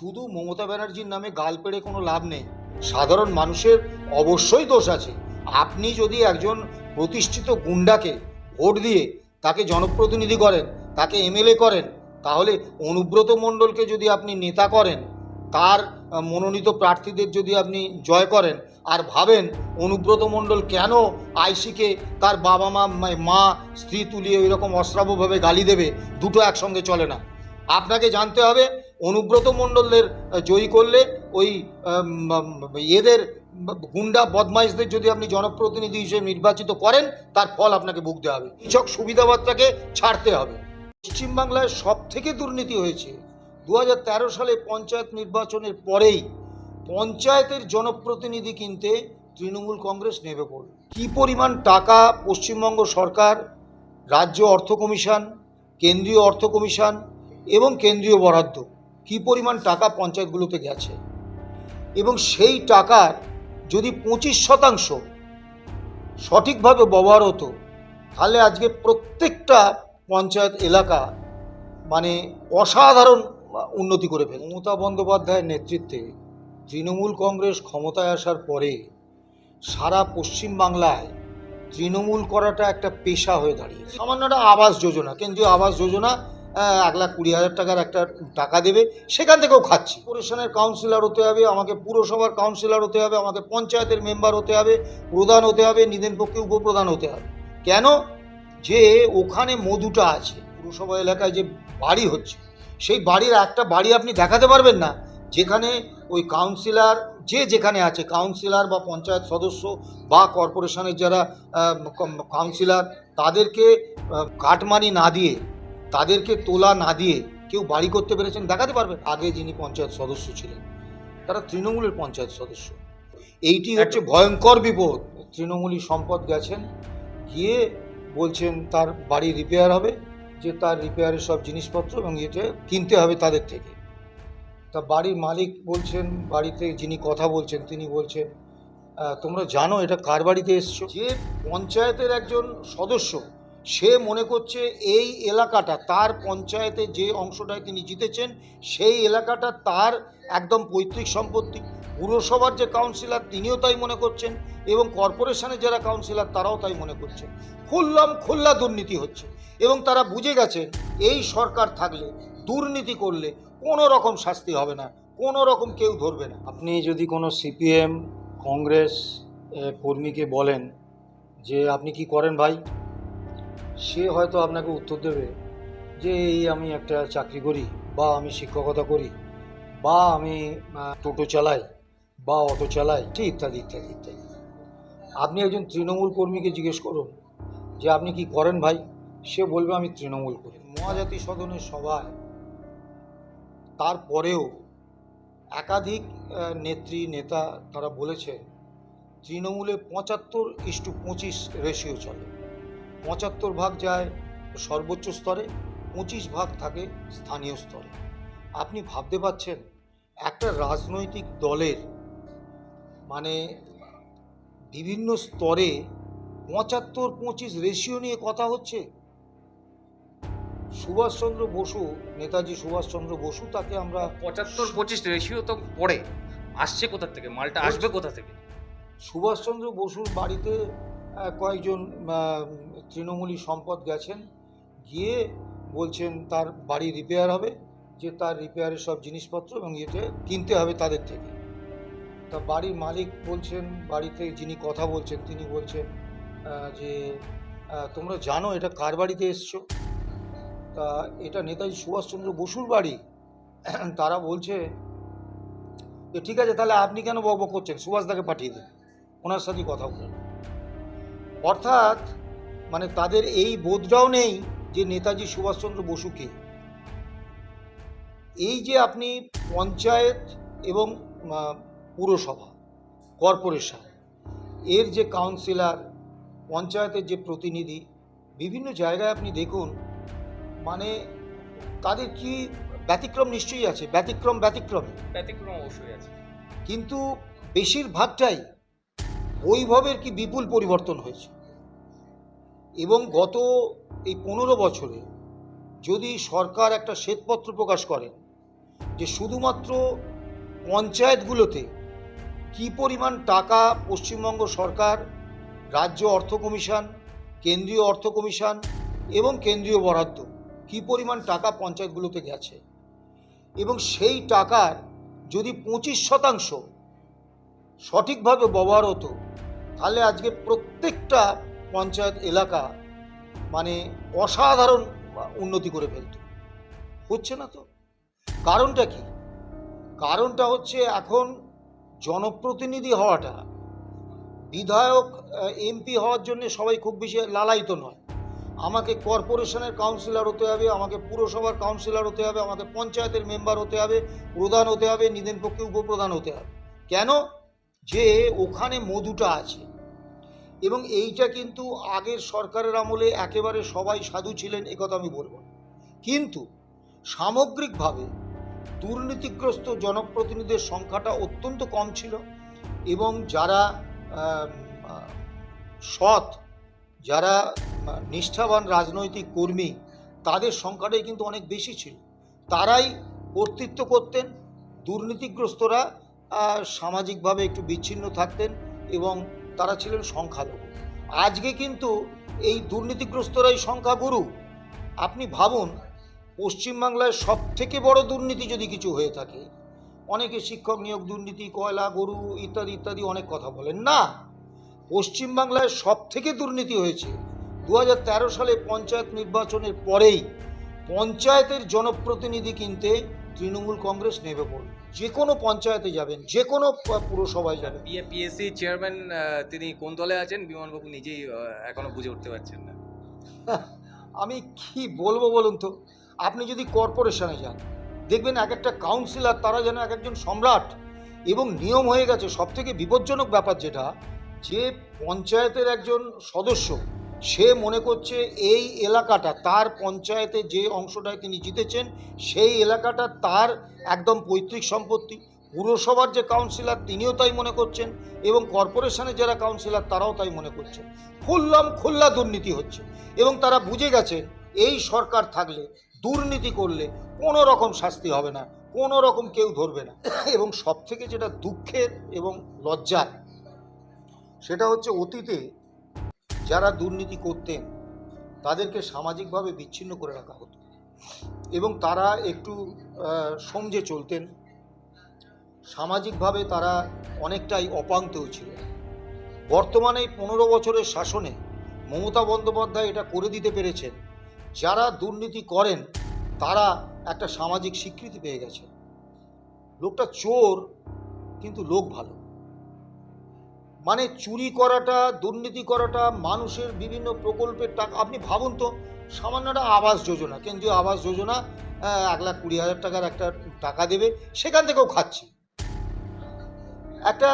শুধু মমতা ব্যানার্জির নামে গাল পেড়ে কোনো লাভ নেই। সাধারণ মানুষের অবশ্যই দোষ আছে। আপনি যদি একজন প্রতিষ্ঠিত গুন্ডাকে ভোট দিয়ে তাকে জনপ্রতিনিধি করেন, তাকে এমএলএ করেন, তাহলে অনুব্রত মণ্ডলকে যদি আপনি নেতা করেন, তার মনোনীত প্রার্থীদের যদি আপনি জয় করেন, আর ভাবেন অনুব্রত মণ্ডল কেন আইসিকে তার বাবা মা, মা- স্ত্রী তুলিয়ে ওই রকম অশ্রাব্যভাবে গালি দেবে, দুটো একসঙ্গে চলে না। আপনাকে জানতে হবে অনুব্রত মণ্ডলদের জয়ী করলে ওই এদের গুন্ডা বদমাইশদের যদি আপনি জনপ্রতিনিধি হিসেবে নির্বাচিত করেন, তার ফল আপনাকে ভুগতে হবে। কৃষক সুবিধাবাদটাকে ছাড়তে হবে। পশ্চিমবাংলায় সব থেকে দুর্নীতি হয়েছে। দু হাজার তেরো সালে পঞ্চায়েত নির্বাচনের পরেই পঞ্চায়েতের জনপ্রতিনিধি কিনতে তৃণমূল কংগ্রেস নেমে পড়ল। কী পরিমাণ টাকা পশ্চিমবঙ্গ সরকার, রাজ্য অর্থ কমিশন, কেন্দ্রীয় অর্থ কমিশন এবং কেন্দ্রীয় বরাদ্দ কী পরিমাণ টাকা পঞ্চায়েতগুলোতে গেছে? এবং সেই টাকার যদি পঁচিশ শতাংশ সঠিকভাবে ব্যবহার হতো, তাহলে আজকে প্রত্যেকটা পঞ্চায়েত এলাকা মানে অসাধারণ উন্নতি করে ফেলে মমতা বন্দ্যোপাধ্যায়ের নেতৃত্বে তৃণমূল কংগ্রেস ক্ষমতায় আসার পরে সারা পশ্চিমবাংলায় তৃণমূল করাটা একটা পেশা হয়ে দাঁড়িয়েছে। সামান্য একটা আবাস যোজনা, কেন্দ্রীয় আবাস যোজনা এক লাখ কুড়ি হাজার টাকার একটা টাকা দেবে, সেখান থেকেও খাচ্ছি। কর্পোরেশনের কাউন্সিলর হতে হবে, আমাকে পুরসভার কাউন্সিলর হতে হবে, আমাকে পঞ্চায়েতের মেম্বার হতে হবে, প্রধান হতে হবে, নিদেন পক্ষে উপপ্রধান হতে হবে। কেন? যে ওখানে মধুটা আছে, পুরসভা এলাকায় যে বাড়ি হচ্ছে, সেই বাড়ির একটা বাড়ি আপনি দেখাতে পারবেন না। যেখানে ওই কাউন্সিলর যে যেখানে আছে কাউন্সিলর বা পঞ্চায়েত সদস্য বা কর্পোরেশনের যারা কাউন্সিলর তাদেরকে কাটমানি না দিয়ে তাদেরকে তোলা না দিয়ে কেউ বাড়ি করতে পেরেছেন দেখাতে পারবেন। আগে যিনি পঞ্চায়েত সদস্য ছিলেন তারা তৃণমূলের পঞ্চায়েত সদস্য। এইটি হচ্ছে ভয়ঙ্কর বিপদ। তৃণমূলী সম্পদ গেছেন গিয়ে বলছেন তার বাড়ি রিপেয়ার হবে যে তার রিপেয়ারের সব জিনিসপত্র এবং এটা কিনতে হবে তাদের থেকে। তা বাড়ির মালিক বলছেন বাড়িতে যিনি কথা বলছেন তিনি বলছেন তোমরা জানো এটা কার বাড়িতে এসছো? যে পঞ্চায়েতের একজন সদস্য সে মনে করছে এই এলাকাটা, তার পঞ্চায়েতে যে অংশটায় তিনি জিতেছেন, সেই এলাকাটা তার একদম পৈতৃক সম্পত্তি। পুরসভার যে কাউন্সিলর, তিনিও তাই মনে করছেন এবং কর্পোরেশনের যারা কাউন্সিলর, তারাও তাই মনে করছেন খুল্লাম খুল্লা দুর্নীতি হচ্ছে এবং তারা বুঝে গেছেন এই সরকার থাকলে, দুর্নীতি করলে কোনো রকম শাস্তি হবে না, কোনো রকম কেউ ধরবে না। আপনি যদি কোনো সিপিএম, কংগ্রেস কর্মীকে বলেন যে আপনি কি করেন ভাই? সে হয়তো আপনাকে উত্তর দেবে যে এই আমি একটা চাকরি করি বা আমি শিক্ষকতা করি বা আমি টোটো চালাই বা অটো চালাই ইত্যাদি ইত্যাদি ইত্যাদি। আপনি একজন তৃণমূল কর্মীকে জিজ্ঞেস করুন যে আপনি কি করেন ভাই? সে বলবে, আমি তৃণমূল করি। মহাজাতি সদনের সভায় তারপরেও একাধিক নেত্রী, নেতা তারা বলেছেন তৃণমূলে পঁচাত্তর ইস্টু পঁচিশ রেশিও চলে। পঁচাত্তর ভাগ যায় সর্বোচ্চ স্তরে পঁচিশ ভাগ থাকে স্থানীয় স্তরে। আপনি ভাবতে পারছেন একটা রাজনৈতিক দলের মানে বিভিন্ন স্তরে পঁচাত্তর পঁচিশ রেশিও নিয়ে কথা হচ্ছে? সুভাষচন্দ্র বসু নেতাজি সুভাষচন্দ্র বসু তাকে আমরা পঁচাত্তর পঁচিশ রেশিও তো পড়ে আসছে কোথা থেকে? মালটা আসবে কোথা থেকে? সুভাষচন্দ্র বসুর বাড়িতে কয়েকজন তৃণমূলী সম্পদ গেছেন, গিয়ে বলছেন তার বাড়ি রিপেয়ার হবে, যে তার রিপেয়ারের সব জিনিসপত্র এবং ইয়েতে কিনতে হবে তাদের থেকে। তা বাড়ির মালিক বলছেন, বাড়িতে যিনি কথা বলছেন, তিনি বলছেন যে তোমরা জানো এটা কার বাড়িতে এসছো? তা এটা নেতাজি সুভাষচন্দ্র বসুর বাড়ি। তারা বলছে যে ঠিক আছে, তাহলে আপনি কেন বকবক করছেন? সুভাষদাকে পাঠিয়ে দিন। ওনার সাথে কথা বলেন। অর্থাৎ মানে তাদের এই বোধটাও নেই যে নেতাজি সুভাষচন্দ্র বসুকে। এই যে আপনি পঞ্চায়েত এবং পুরসভা কর্পোরেশন এর যে কাউন্সিলর পঞ্চায়েতের যে প্রতিনিধি বিভিন্ন জায়গায় আপনি দেখুন মানে তাদের কি ব্যতিক্রম নিশ্চয়ই আছে? ব্যতিক্রম ব্যতিক্রম। ব্যতিক্রম অবশ্যই আছে। কিন্তু বেশিরভাগটাই বৈভবের কি বিপুল পরিবর্তন হয়েছে? এবং গত এই পনেরো বছরে যদি সরকার একটা শ্বেতপত্র প্রকাশ করে যে শুধুমাত্র পঞ্চায়েতগুলোতে কি পরিমাণ টাকা পশ্চিমবঙ্গ সরকার, রাজ্য অর্থ কমিশন, কেন্দ্রীয় অর্থ কমিশন এবং কেন্দ্রীয় বরাদ্দ কি পরিমাণ টাকা পঞ্চায়েতগুলোতে গেছে? এবং সেই টাকার যদি পঁচিশ শতাংশ সঠিকভাবে ব্যবহার হতো তাহলে আজকে প্রত্যেকটা পঞ্চায়েত এলাকা মানে অসাধারণ উন্নতি করে ফেলত। হচ্ছে না তো? কারণটা কি? কারণটা হচ্ছে এখন জনপ্রতিনিধি হওয়াটা। বিধায়ক এমপি হওয়ার জন্য সবাই খুব বেশি লালায়িত নয়। আমাকে কর্পোরেশনের কাউন্সিলর হতে হবে, আমাকে পুরসভার কাউন্সিলর হতে হবে, আমাকে পঞ্চায়েতের মেম্বার হতে হবে, প্রধান হতে হবে, নিদেন পক্ষে উপপ্রধান হতে হবে। কেন? যে ওখানে মধুটা আছে। এবং এইটা কিন্তু আগের সরকারের আমলে একেবারে সবাই সাধু ছিলেন একথা আমি বলব। কিন্তু সামগ্রিকভাবে দুর্নীতিগ্রস্ত জনপ্রতিনিধিদের সংখ্যাটা অত্যন্ত কম ছিল এবং যারা সৎ, যারা নিষ্ঠাবান রাজনৈতিক কর্মী, তাদের সংখ্যাটাই কিন্তু অনেক বেশি ছিল তারাই কর্তৃত্ব করতেন, দুর্নীতিগ্রস্তরা সামাজিকভাবে একটু বিচ্ছিন্ন থাকতেন এবং তারা ছিলেন সংখ্যালঘু। আজকে কিন্তু এই দুর্নীতিগ্রস্তরাই সংখ্যাগুরু। আপনি ভাবুন, পশ্চিমবাংলায় সব থেকে বড় দুর্নীতি যদি কিছু হয়ে থাকে, অনেকে শিক্ষক নিয়োগ, দুর্নীতি, কয়লা, গরু ইত্যাদি ইত্যাদি অনেক কথা বলেন। না! পশ্চিমবাংলায় সব থেকে দুর্নীতি হয়েছে দু হাজার তেরো সালে পঞ্চায়েত নির্বাচনের পরেই। পঞ্চায়েতের জনপ্রতিনিধি কিনতে তৃণমূল কংগ্রেস নেমে পড়ল যে কোনো পঞ্চায়েতে যাবেন যে কোনো পুরসভায় যাবেন। পিএসসি চেয়ারম্যান তিনি কোন দলে আছেন? বিমানবাবু নিজেই এখনও বুঝে উঠতে পারছেন না। আমি কি বলব বলুন তো? আপনি যদি কর্পোরেশনে যান দেখবেন এক একটা কাউন্সিলর তারা যেন এক একজন সম্রাট। এবং নিয়ম হয়ে গেছে সব থেকে বিপজ্জনক ব্যাপার যেটা যে পঞ্চায়েতের একজন সদস্য সে মনে করছে এই এলাকাটা, তার পঞ্চায়েতে যে অংশটায় তিনি জিতেছেন, সেই এলাকাটা তার একদম পৈতৃক সম্পত্তি। পুরসভার যে কাউন্সিলর, তিনিও তাই মনে করছেন এবং কর্পোরেশনের যারা কাউন্সিলর, তারাও তাই মনে করছেন। খুল্লাম খুল্লা দুর্নীতি হচ্ছে এবং তারা বুঝে গেছে এই সরকার থাকলে, দুর্নীতি করলে কোনো রকম শাস্তি হবে না, কোনো রকম কেউ ধরবে না। এবং সব থেকে যেটা দুঃখের এবং লজ্জার, সেটা হচ্ছে অতীতে যারা দুর্নীতি করতেন, তাদেরকে সামাজিকভাবে বিচ্ছিন্ন করে রাখা হতো এবং তারা একটু সমঝে চলতেন। সামাজিকভাবে তারা অনেকটাই অপাঙ্ক্তেও ছিলেন। বর্তমানে পনেরো বছরের শাসনে মমতা বন্দ্যোপাধ্যায় এটা করে দিতে পেরেছেন। যারা দুর্নীতি করেন, তারা একটা সামাজিক স্বীকৃতি পেয়ে গেছে লোকটা চোর, কিন্তু লোক ভালো। মানে চুরি করাটা, দুর্নীতি করাটা, মানুষের বিভিন্ন প্রকল্পের টাকা, আপনি ভাবুন তো, সামান্য একটা আবাস যোজনা, কেন্দ্রীয় আবাস যোজনা এক লাখ কুড়ি হাজার টাকার একটা টাকা দেবে, সেখান থেকেও খাচ্ছে। একটা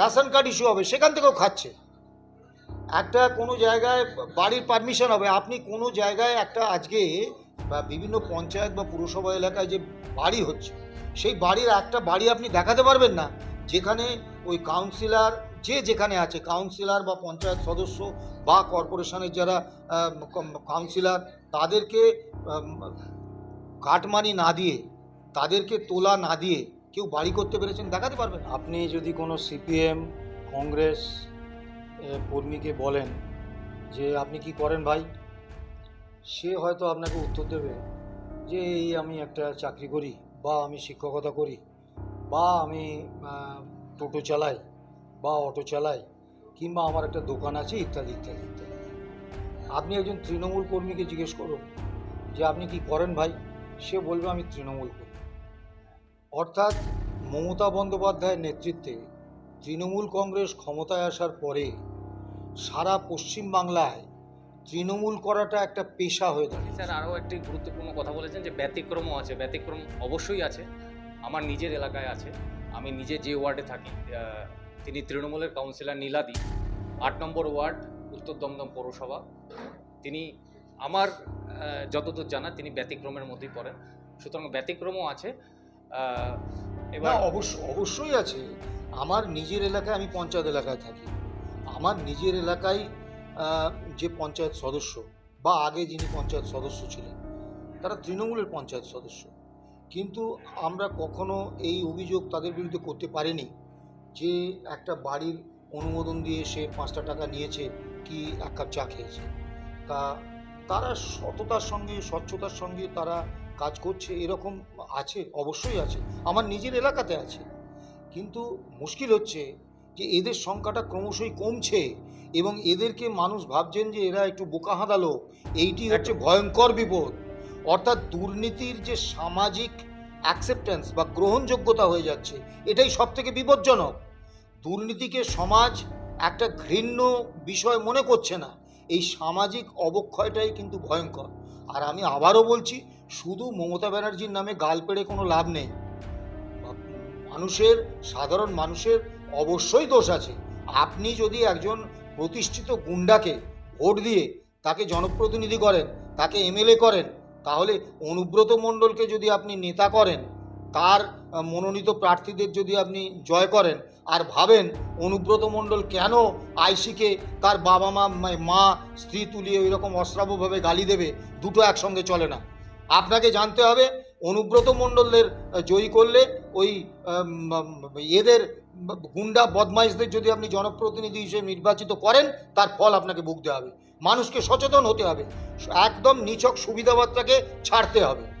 রেশন কার্ড ইস্যু হবে, সেখান থেকেও খাচ্ছে। একটা কোনো জায়গায় বাড়ির পারমিশন হবে, আপনি কোনো জায়গায় একটা আজকে বা বিভিন্ন পঞ্চায়েত বা পুরসভা এলাকায় যে বাড়ি হচ্ছে, সেই বাড়ির একটা বাড়ি আপনি দেখাতে পারবেন না, যেখানে ওই কাউন্সিলর যে যেখানে আছে কাউন্সিলর বা পঞ্চায়েত সদস্য বা কর্পোরেশনের যারা কাউন্সিলর তাদেরকে কাটমানি না দিয়ে, তাদেরকে তোলা না দিয়ে কেউ বাড়ি করতে পেরেছেন দেখাতে পারবেন? আপনি যদি কোনো সিপিএম কংগ্রেস কর্মীকে বলেন যে আপনি কি করেন ভাই, সে হয়তো আপনাকে উত্তর দেবে যে এই আমি একটা চাকরি করি বা আমি শিক্ষকতা করি বা আমি টোটো চালাই। বা অটো চালাই কিংবা আমার একটা দোকান আছে ইত্যাদি ইত্যাদি ইত্যাদি। আপনি একজন তৃণমূল কর্মীকে জিজ্ঞেস করুন যে আপনি কি করেন ভাই? সে বলবে, আমি তৃণমূল করি অর্থাৎ মমতা বন্দ্যোপাধ্যায়ের নেতৃত্বে তৃণমূল কংগ্রেস ক্ষমতায় আসার পরে সারা পশ্চিমবাংলায় তৃণমূল করাটা একটা পেশা হয়ে দাঁড়িয়েছে। স্যার, আরও একটি গুরুত্বপূর্ণ কথা বলেছেন যে ব্যতিক্রমও আছে, ব্যতিক্রম অবশ্যই আছে। আমার নিজের এলাকায় আছে। আমি নিজে যে ওয়ার্ডে থাকি তিনি তৃণমূলের কাউন্সিলর নীলাদি, আট নম্বর ওয়ার্ড, উত্তর দমদম পৌরসভা। তিনি আমার যতদূর জানা, তিনি ব্যতিক্রমের মধ্যেই পড়েন। সুতরাং ব্যতিক্রমও আছে। এবার অবশ্য, অবশ্যই আছে। আমার নিজের এলাকায় আমি পঞ্চায়েত এলাকায় থাকি। আমার নিজের এলাকায় যে পঞ্চায়েত সদস্য বা আগে যিনি পঞ্চায়েত সদস্য ছিলেন, তারা তৃণমূলের পঞ্চায়েত সদস্য। কিন্তু আমরা কখনো এই অভিযোগ তাদের বিরুদ্ধে করতে পারিনি। যে একটা বাড়ির অনুমোদন দিয়ে সে পাঁচটা টাকা নিয়েছে কি এক কাপ চা খেয়েছে? তা তারা সততার সঙ্গে স্বচ্ছতার সঙ্গে তারা কাজ করছে এরকম আছে অবশ্যই আছে আমার নিজের এলাকাতে আছে। কিন্তু মুশকিল হচ্ছে যে এদের সংখ্যাটা ক্রমশই কমছে এবং এদেরকে মানুষ ভাবছেন যে এরা একটু বোকা হাঁদালো এইটি হচ্ছে ভয়ঙ্কর বিপদ। অর্থাৎ দুর্নীতির যে সামাজিক অ্যাকসেপ্টেন্স বা গ্রহণযোগ্যতা হয়ে যাচ্ছে। এটাই সব থেকে বিপজ্জনক। দুর্নীতিকে সমাজ একটা ঘৃণ্য বিষয় মনে করছে না। এই সামাজিক অবক্ষয়টাই কিন্তু ভয়ঙ্কর। আর আমি আবারও বলছি, শুধু মমতা ব্যানার্জির নামে গাল পেড়ে কোনো লাভ নেই। মানুষের, সাধারণ মানুষের অবশ্যই দোষ আছে। আপনি যদি একজন প্রতিষ্ঠিত গুন্ডাকে ভোট দিয়ে তাকে জনপ্রতিনিধি করেন, তাকে এমএলএ করেন তাহলে অনুব্রত মণ্ডলকে যদি আপনি নেতা করেন তার মনোনীত প্রার্থীদের যদি আপনি জয় করেন আর ভাবেন অনুব্রত মণ্ডল কেন আইসিকে তার বাবা মা মা- স্ত্রী তুলিয়ে ওই রকম অশ্রাব্যভাবে গালি দেবে দুটো একসঙ্গে চলে না। আপনাকে জানতে হবে অনুব্রত মণ্ডলদের আহ, জয়ী করলে ওই এদের গুন্ডা, বদমাইশদের যদি আপনি জনপ্রতিনিধি হিসেবে নির্বাচিত করেন, তার ফল আপনাকে ভুগতে হবে। মানুষকে সচেতন হতে হবে। একদম নিছক সুবিধাবাদটাকে ছাড়তে হবে।